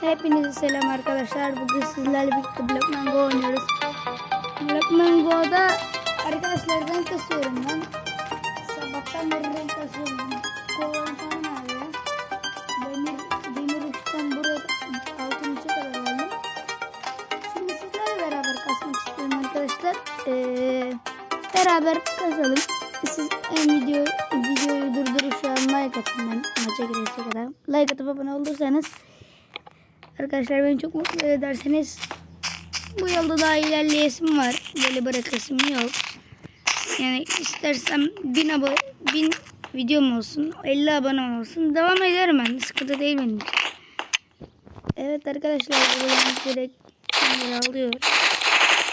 Hepinize selam arkadaşlar. Bugün sizlerle birlikte Blockman Go oynuyoruz. Blockman Go'da arkadaşlar renk kasıyorum ben. Sabahtan beri renk kasıyorum. Kovalarım falan ağrıyor. Demir, demir üçten buraya altın üçe kadar aldım. Şimdi sizlerle beraber kasmak istiyorum arkadaşlar. Ee, beraber kasalım. Siz en video, videoyu durdurup şu an like atın ben maça giresiye kadar. Like atıp abone olursanız Arkadaşlar beni çok mutlu ederseniz bu yolda daha ilerleyesim var. Böyle bırakasım yok. Yani istersem bin abone, bin videom olsun, 50 abone olsun. Devam ederim ben. Sıkıntı değil benim. Evet arkadaşlar oyun direkt alıyor.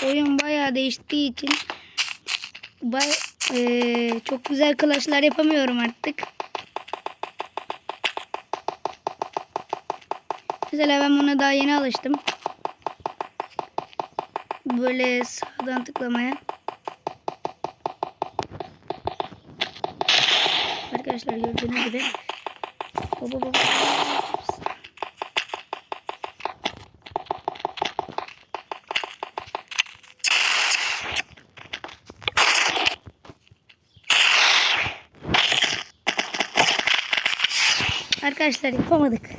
Oyun bayağı değiştiği için bay, eee, çok güzel klaslar yapamıyorum artık. Mesela ben buna daha yeni alıştım. Böyle sağdan tıklamaya. Arkadaşlar gördüğünüz gibi. Hop, hop. Arkadaşlar yapamadık.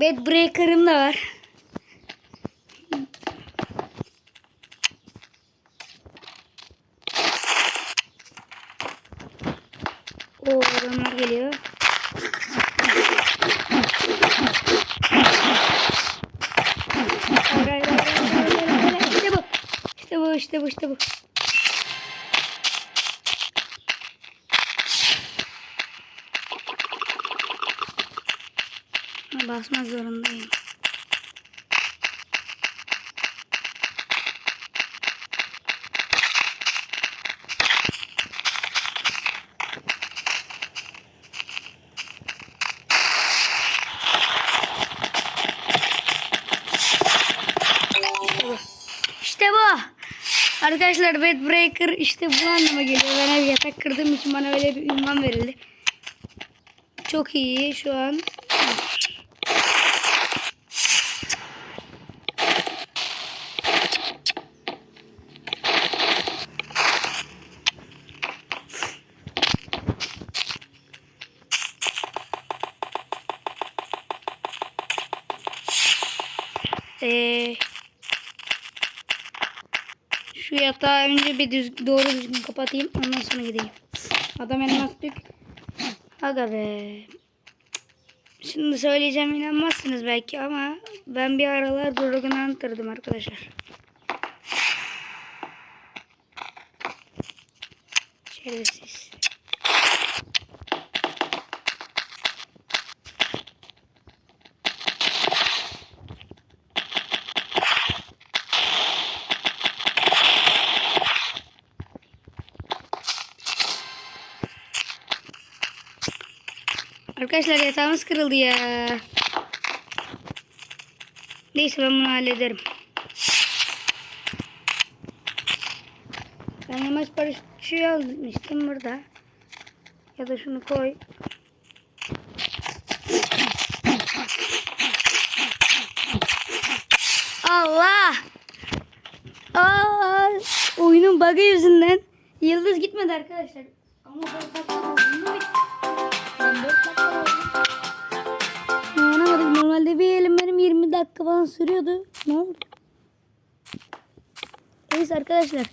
Bed Breaker'ım da var. Oo adamlar geliyor. İşte bu. İşte bu, işte bu, işte bu. Basmak zorundayım. İşte bu. Arkadaşlar Bed Breaker işte bu anlama geliyor. Ben ev yatak kırdığım için bana öyle bir ünvan verildi. Çok iyi şu an. Ee, şu yatağı önce bir düz, doğru düzgün kapatayım. Ondan sonra gideyim. Adam elmas dük. Aga be. Şimdi söyleyeceğim inanmazsınız belki ama ben bir aralar Dragon Hunter'dım arkadaşlar. Arkadaşlar yatağımız kırıldı ya. Neyse ben bunu hallederim. Ben yamaç paraşütü almıştım burada. Ya da şunu koy. Allah! Aa, oyunun bug'ı yüzünden yıldız gitmedi arkadaşlar. Ama dört dakika oyunu bir benim 20 dakika falan sürüyordu. Ne oldu? Neyse arkadaşlar.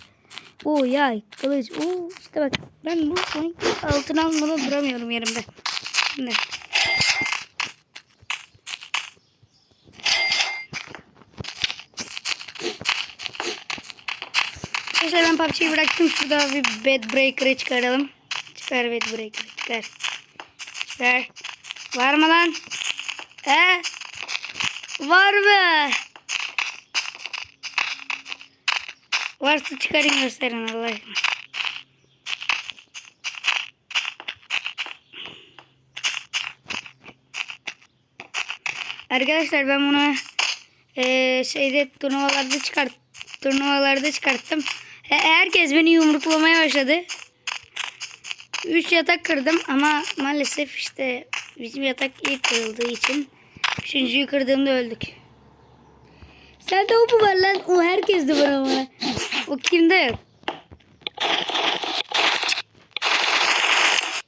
O yay, kılıç. Oo işte bak. Ben bu oyun altına almadan duramıyorum yerimde. Şimdi. Arkadaşlar ben PUBG'yi bıraktım. Şurada bir bed breaker'ı çıkaralım. Çıkar bed breaker'ı çıkar. Çıkar. Var mı lan? He? Var mı? Varsa çıkarın gösterin Allah aşkına. Arkadaşlar ben bunu eee şeyde turnuvalarda çıkart turnuvalarda çıkarttım. He- herkes beni yumruklamaya başladı. 3 yatak kırdım ama maalesef işte bizim yatak ilk kırıldığı için Üçüncüyü kırdığımda öldük. Sende o mu var lan? O herkeste var ama. O kimde?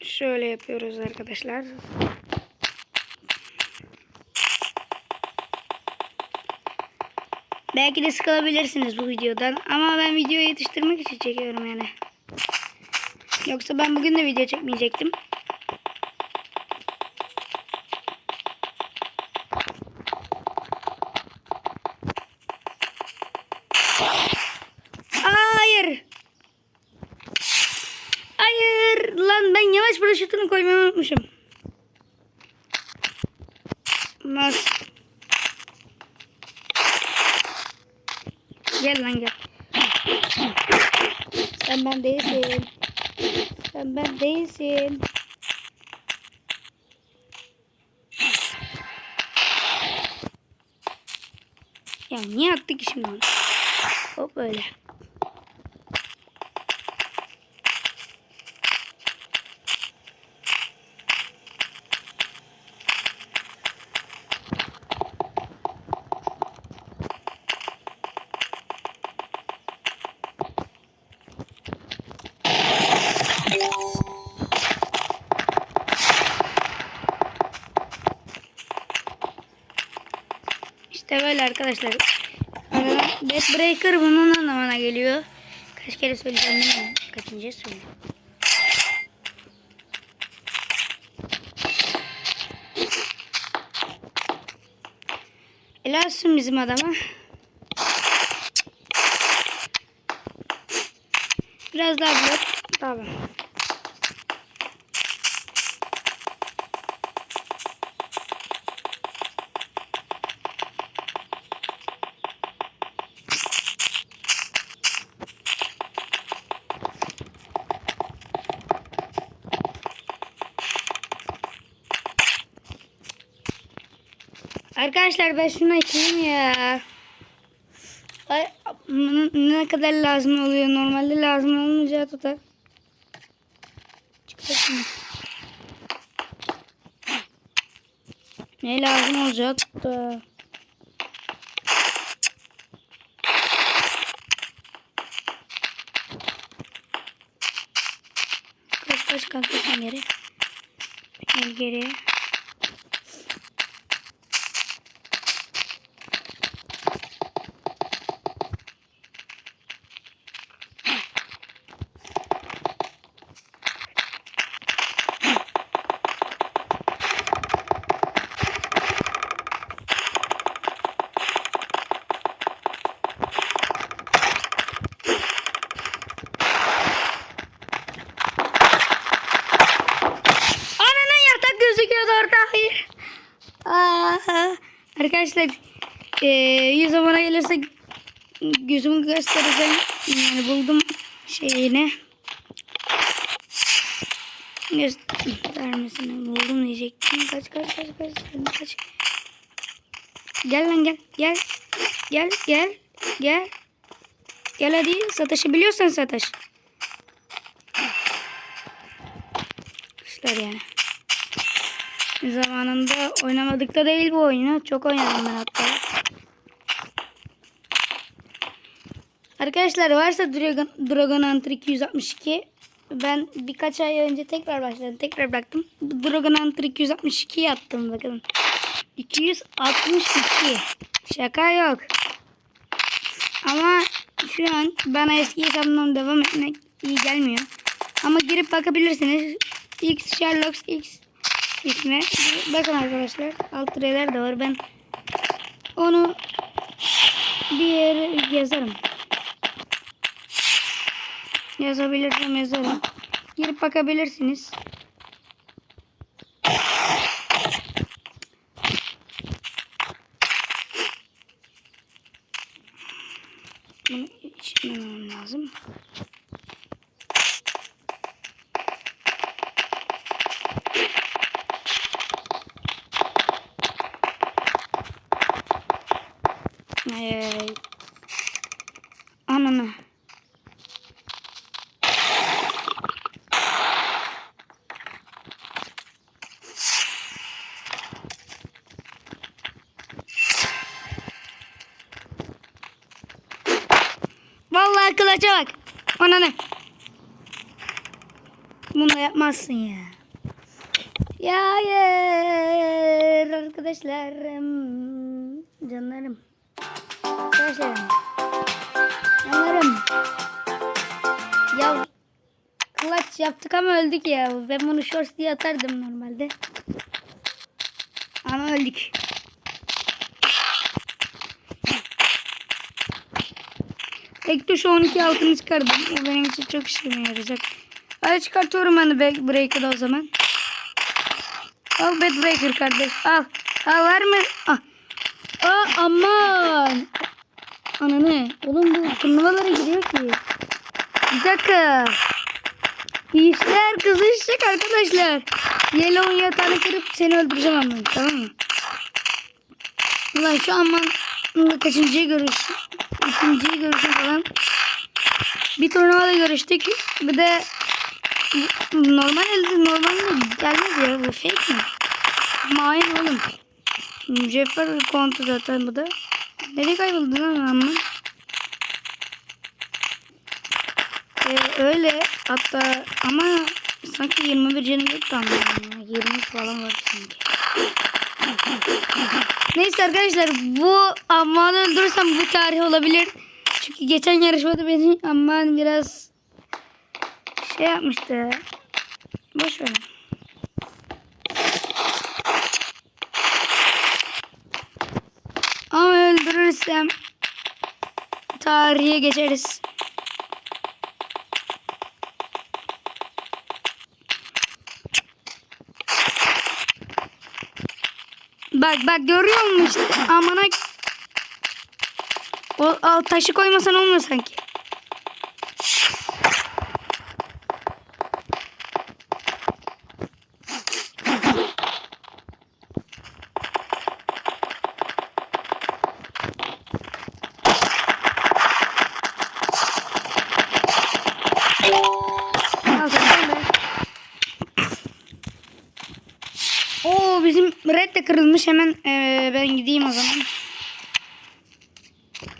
Şöyle yapıyoruz arkadaşlar. Belki de sıkılabilirsiniz bu videodan. Ama ben videoyu yetiştirmek için çekiyorum yani. Yoksa ben bugün de video çekmeyecektim. Hayır. Hayır. Lan ben yavaş paraşütünü koymayı unutmuşum. Mas. Gel lan gel. Sen ben değilsin. Sen ben değilsin. Ya niye attık ki şimdi? Hop öyle. İşte böyle arkadaşlar. Death Breaker bunun anlamına geliyor. Kaç kere söyleyeceğim bilmiyorum. Kaçıncı söyleyeyim. Helalsin bizim adama. Biraz daha blok. Tamam. Arkadaşlar ben şunu açayım ya. Ay, ne kadar lazım oluyor? Normalde lazım olmayacağı tutar. Çıkarsın. Ne lazım olacak da? Kaç kaç kanka sen geri. Gel geri. Ananın yatak gözüküyordu orada. Hayır. Aa, arkadaşlar e, yüz zamana gelirse gözümü göstereceğim. Yani buldum şeyini. Göstermesini buldum diyecektim. Kaç kaç kaç kaç. kaç. Gel lan gel gel. Gel gel gel. Gel hadi sataşı biliyorsan sataş. İşler yani. Zamanında oynamadık da değil bu oyunu. Çok oynadım ben hatta. Arkadaşlar varsa Dragon, Dragon Hunter 262 ben birkaç ay önce tekrar başladım. Tekrar bıraktım. Dragon Hunter 262'yi attım bakın. 262. Şaka yok. Ama şu an bana eski hesabımdan devam etmek iyi gelmiyor. Ama girip bakabilirsiniz. X Sherlock X ismi. Bakın arkadaşlar. Alt tireler de var. Ben onu bir yere yazarım. Yazabilirsem yazarım. Girip bakabilirsiniz. Ee, ananı. Vallahi kılıca bak. Ananı. Bunu da yapmazsın ya. Ya hayır arkadaşlarım. Ya Clutch yaptık ama öldük ya. Ben bunu shorts diye atardım normalde. Ama öldük. Tek tuş 12 altını çıkardım. O benim için çok işime yarayacak. Hadi çıkartıyorum ben de back breaker'ı o zaman. Al bed breaker kardeş. Al. Al var mı? Ah. Aa aman. Ananı. Oğlum bu turnuvalara giriyor ki. Bir dakika. İşler kızışacak arkadaşlar. Yellow'un yatağını kırıp seni öldüreceğim ama tamam mı? Ulan şu an ben kaçıncıyı görüş? İkinciyi görüşüm falan. Bir turnuvada görüştük. Bir de normal elde normal? Gelmez ya bu fake mi? Main oğlum. Mücevher kontu zaten bu da. Nereye kayboldu lan amma? Ee, öyle hatta ama sanki 21 canım yoktu ama ya. 20 falan var sanki. Neyse arkadaşlar bu Amman'ı öldürürsem bu tarih olabilir. Çünkü geçen yarışmada beni Amman biraz şey yapmıştı. Boş ver. Ama öldürürsem tarihe geçeriz. Bak bak görüyor musun işte amına o al, taşı koymasan olmuyor sanki. Kırılmış hemen ee, ben gideyim o zaman.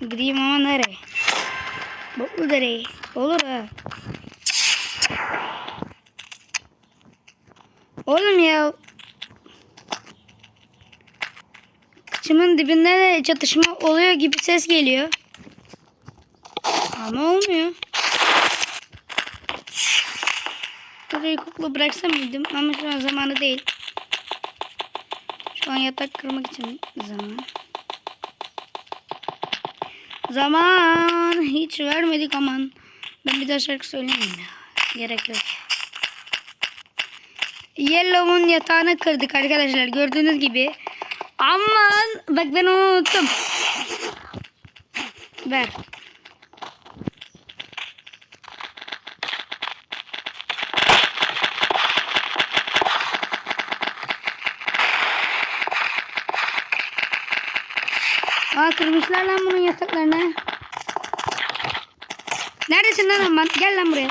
Gideyim ama nereye? Boklu dereye. Olur ha. Oğlum ya. Kıçımın dibinde de çatışma oluyor gibi ses geliyor. Ama olmuyor. Burayı kukla bıraksam mıydım ama şu an zamanı değil. Şu an yatak kırmak için zaman. Zaman hiç vermedik aman. Ben bir daha şarkı söyleyeyim ya. Gerek yok. Yellow'un yatağını kırdık arkadaşlar. Gördüğünüz gibi. Aman bak ben onu unuttum. Ver. Aa kırmışlar lan bunun yataklarını. Neredesin lan aman? Gel lan buraya.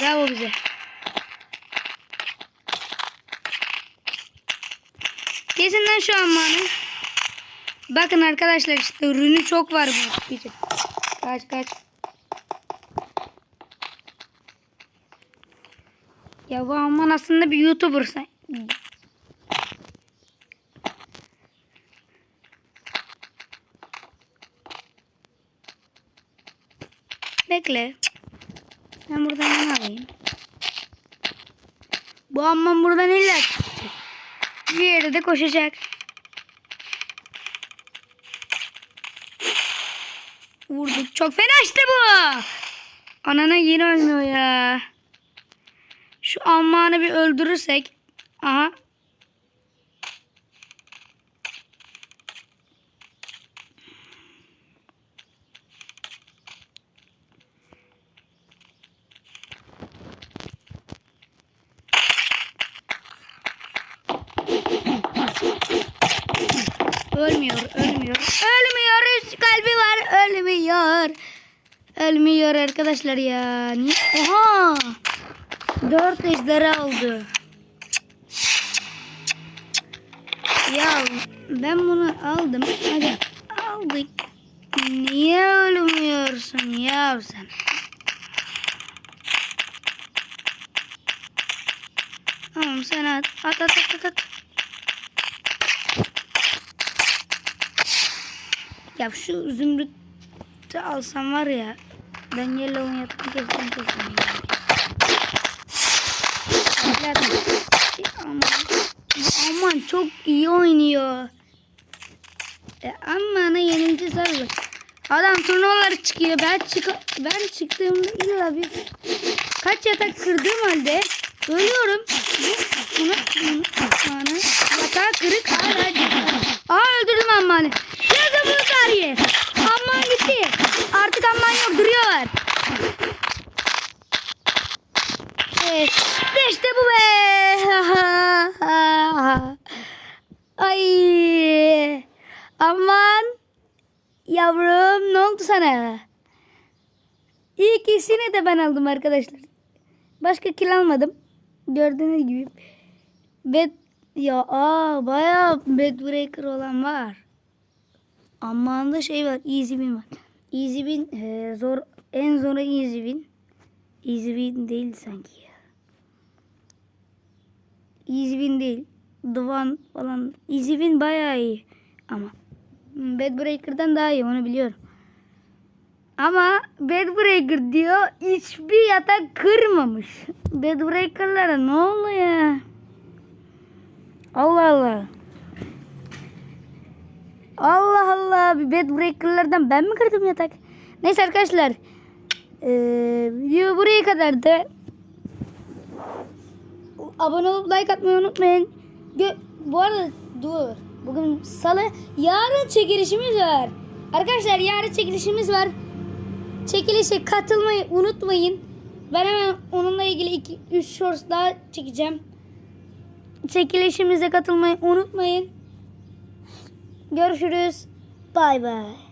Bravo bize. Kesin lan şu amanı. Bakın arkadaşlar işte ürünü çok var bu. Kaç kaç. Ya bu aman aslında bir YouTuber sen. Bekle. Ben buradan ne alayım? Bu amman buradan illa çıkacak. Bir yerde de koşacak. Vurduk. Çok fena işte bu. Anana yine ölmüyor ya. Şu ammanı bir öldürürsek. Aha. Ölmüyor, ölmüyor. Ölmüyor, üç kalbi var, ölmüyor. Ölmüyor arkadaşlar ya. Niye? Oha! Dört ejderi aldı. Ya ben bunu aldım. Hadi aldık. Niye ölmüyorsun ya sen? Tamam sen at. At at at at. Ya şu zümrütü alsam var ya. Ben yellow'un yaptım kestim Aman, aman çok iyi oynuyor. E, ama ana yenilince sarılır. Adam turnuvalara çıkıyor. Ben çık ben çıktığımda illa bir kaç yatak kırdığım halde ölüyorum. Bu- Bunu bunu amanı yatağı kırık hala Aa öldürdüm ammanı. Yazın bunu tarihi. Amman gitti. Artık amman yok duruyorlar. Evet. İşte bu be. Ay. Aman. Yavrum ne oldu sana? Ben aldım arkadaşlar. Başka kil almadım. Gördüğünüz gibi. Bed ya aa bayağı bed breaker olan var. Aman da şey var. Easy win var. Easy win e, zor en zoru easy win. Easy win değil sanki ya. Easy win değil. Duvan falan. Easy win bayağı iyi. Ama Bed Breaker'dan daha iyi onu biliyorum. Ama Bed Breaker diyor hiçbir yatak kırmamış. Bed Breaker'lara ne oluyor? Allah Allah. Allah Allah bir Bed Breaker'lardan ben mi kırdım yatak? Neyse arkadaşlar. Ee, buraya kadardı. Abone olup like atmayı unutmayın. Gö- Bu arada dur. Bugün salı. Yarın çekilişimiz var. Arkadaşlar yarın çekilişimiz var. Çekilişe katılmayı unutmayın. Ben hemen onunla ilgili 2-3 shorts daha çekeceğim. Çekilişimize katılmayı unutmayın. Görüşürüz. Bay bay.